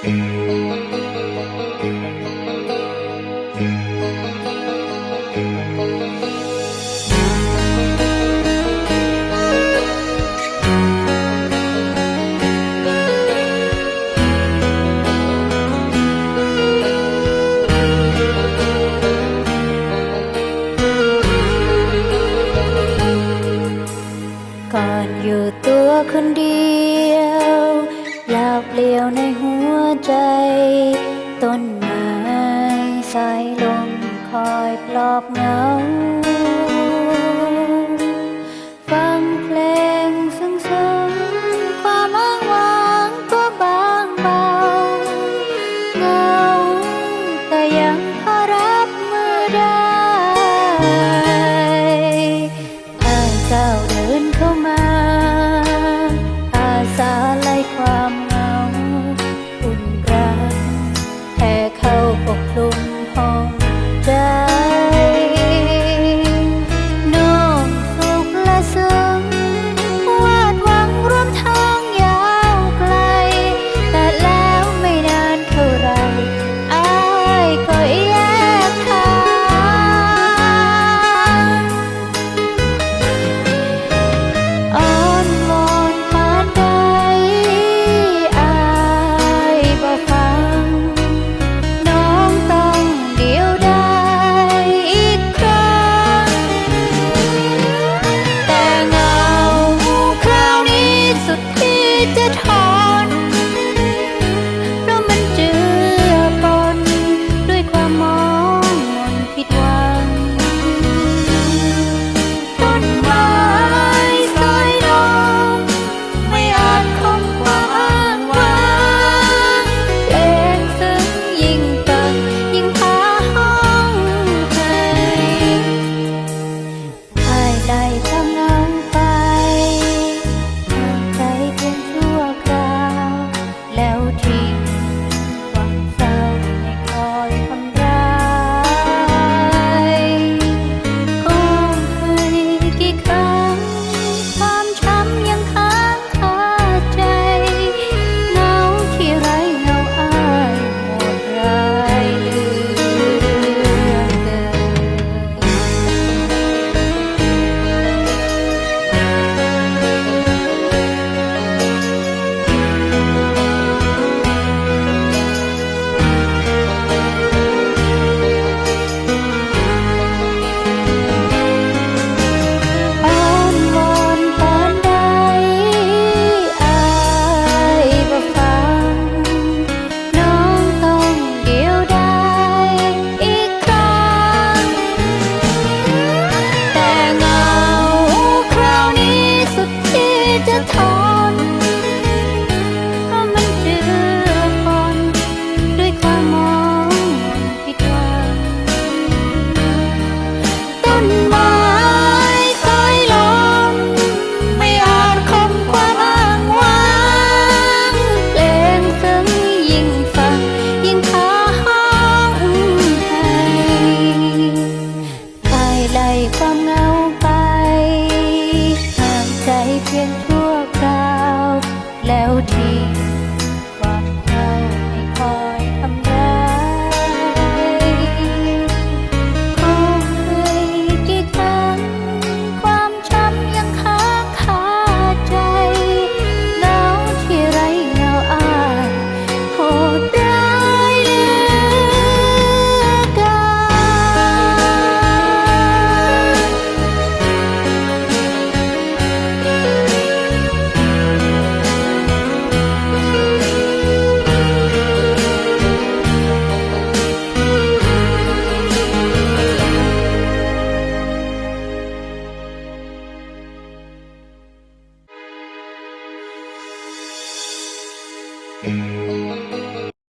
ก่อนอยู่ตัวคนเดียวลาเลี่ยวในหัว ใจ ต้นไม้สายลมคอยปลอบเหงา 天。